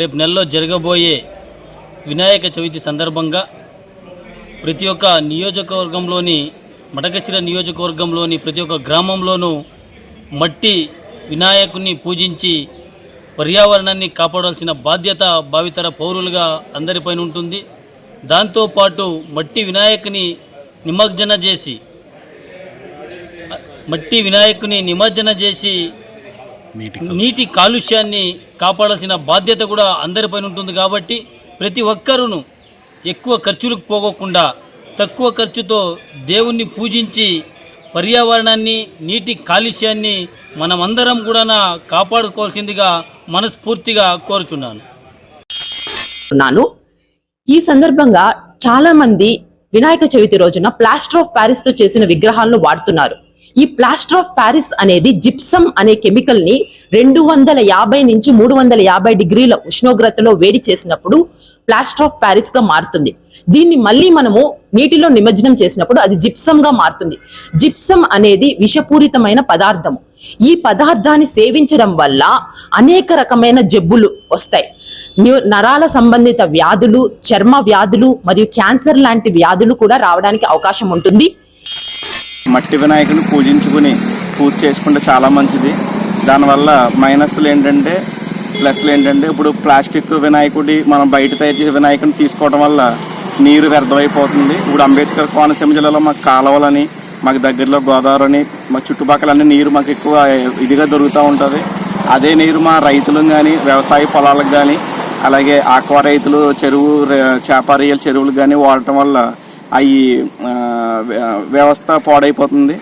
రేపు నెలలో జరగబోయే వినాయక చవితి సందర్భంగా ప్రతి ఒక్క నియోజకవర్గంలోని మడకశిర నియోజకవర్గంలోని ప్రతి ఒక్క గ్రామంలోనూ మట్టి వినాయకుని పూజించి పర్యావరణాన్ని కాపాడాల్సిన బాధ్యత భావితర పౌరులుగా అందరిపైన ఉంటుంది. దాంతోపాటు మట్టి వినాయకుని నిమజ్జన చేసి మట్టి వినాయకుని నిమజ్జన చేసి నీటి కాలుష్యాన్ని కాపాడాల్సిన బాధ్యత కూడా అందరిపైన ఉంటుంది కాబట్టి ప్రతి ఒక్కరూను ఎక్కువ ఖర్చులకు పోగకుండా తక్కువ ఖర్చుతో దేవుణ్ణి పూజించి పర్యావరణాన్ని నీటి కాలుష్యాన్ని మనమందరం కూడా కాపాడుకోవాల్సిందిగా మనస్ఫూర్తిగా కోరుచున్నాను. ఉన్నాను ఈ సందర్భంగా చాలా మంది వినాయక చవితి రోజున ప్లాస్టర్ ఆఫ్ ప్యారిస్తో చేసిన విగ్రహాలను వాడుతున్నారు. ఈ ప్లాస్టర్ ఆఫ్ ప్యారిస్ అనేది జిప్సమ్ అనే కెమికల్ని రెండు వందల యాభై నుంచి మూడు వందల యాభై డిగ్రీల ఉష్ణోగ్రతలో వేడి చేసినప్పుడు ప్లాస్టర్ ఆఫ్ ప్యారిస్గా మారుతుంది. దీన్ని మళ్ళీ మనము నీటిలో నిమజ్జనం చేసినప్పుడు అది జిప్సమ్గా మారుతుంది. జిప్సమ్ అనేది విషపూరితమైన పదార్థము. ఈ పదార్థాన్ని సేవించడం వల్ల అనేక రకమైన జబ్బులు వస్తాయి. నరాల సంబంధిత వ్యాధులు చర్మ వ్యాధులు మరియు క్యాన్సర్ లాంటి వ్యాధులు కూడా రావడానికి అవకాశం ఉంటుంది. మట్టి వినాయకుని పూజించుకుని పూజ చేసుకుంటే చాలా మంచిది. దానివల్ల మైనస్లు ఏంటంటే ప్లస్లు ఏంటంటే ఇప్పుడు ప్లాస్టిక్ వినాయకుడి మనం బయట తయారు చేసే వినాయకుని తీసుకోవడం వల్ల నీరు వ్యర్థమైపోతుంది. ఇప్పుడు అంబేద్కర్ కోనసీమ జిల్లాలో మాకు కాలువలని మాకు దగ్గరలో గోదావరి అని మా చుట్టుపక్కల అన్ని నీరు మాకు ఎక్కువ ఇదిగా దొరుకుతూ ఉంటుంది. అదే నీరు మా రైతులకు కానీ వ్యవసాయ పొలాలకు కానీ అలాగే ఆక్వా రైతులు చెరువు రే- చేప రొయ్యల చెరువులకు కానీ వాడటం వల్ల అవి వ్యవస్థ పాడైపోతుంది.